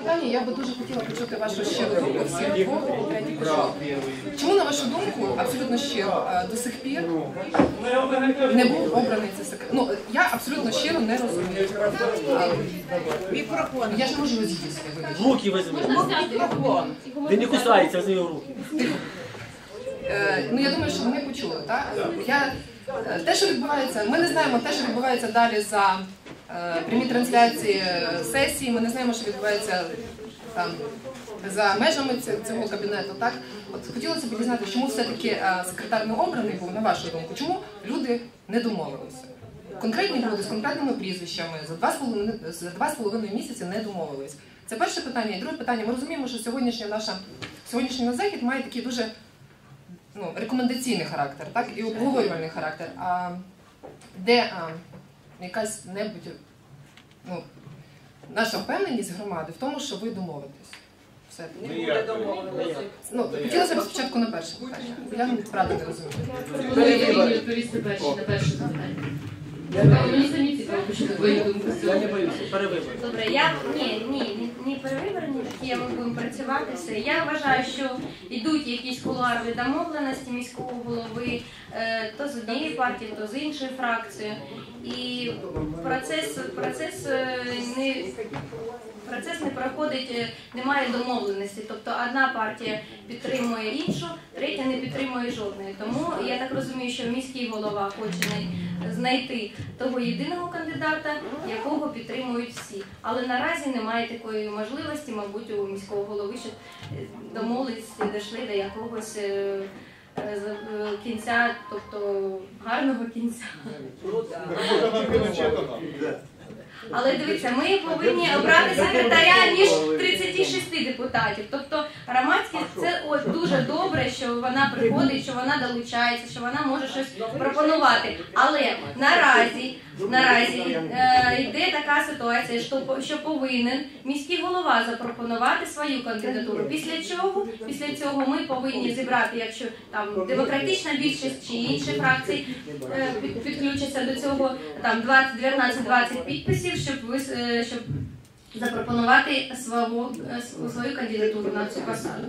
питання. Я би дуже хотіла почути вашу щиру думку всіх двох і третій пішов. Чому, на вашу думку, абсолютно щиро е, до сих пір не був обраний цей секретар? Ну, я абсолютно щиро не розумію. Мікрофон. Я ж не можу роздітися. Руки візьми. Мікрофон. Він не кусається, візьми його руки. Е, ну я думаю, що вони почули. Так? Я, е, те, що відбувається, ми не знаємо те, що відбувається далі за е, прямі трансляції е, сесії, ми не знаємо, що відбувається там за межами цього кабінету. Так? От хотілося б дізнатися, чому все-таки е, секретар не обраний був, на вашу думку, чому люди не домовилися? Конкретні люди з конкретними прізвищами за два з половиною за два з половиною місяці не домовились. Це перше питання. І друге питання. Ми розуміємо, що сьогоднішня наша сьогоднішній наш захід має такий дуже ну, рекомендаційний характер, так, і обговорювальний характер. А де а, якась небудь ну, наша впевненість громади в тому, що ви домовитесь. Все. Не буде домовленості. Ну, хотілося б спочатку на перше питання. Я правда не розумію. Відповісти перші на перше запитання. Мені самі цікаво почути твою думку Я не боюся. Перевибор. Добре, я ні, ні, ні, ні перевибори, ні такі ми будемо працювати все. Я вважаю, що йдуть якісь кулуарні домовленості міського голови, е, то з однієї партії, то з іншої фракції. І процес, процес е, не процес не проходить, е, немає домовленості. Тобто одна партія підтримує іншу, третя не підтримує жодної. Тому я так розумію, що міський голова хоче най- знайти того єдиного кандидата, якого підтримують всі. Але наразі немає такої можливості, мабуть, у міського голови, щоб е, домовитися, дійшли до якогось. е, е, Кінця, тобто гарного кінця. Але дивіться, ми повинні обрати секретаря між 36 депутатів. Тобто громадськість це ось дуже добре, що вона приходить, що вона долучається, що вона може щось пропонувати. Але наразі наразі е, йде така ситуація, що, що повинен міський голова запропонувати свою кандидатуру. Після чого, після цього ми повинні зібрати, якщо там демократична більшість чи інші фракції е, під- підключаться до цього там 20, 12-20 підписів, щоб ви е, щоб запропонувати свого, свою кандидатуру на цю посаду.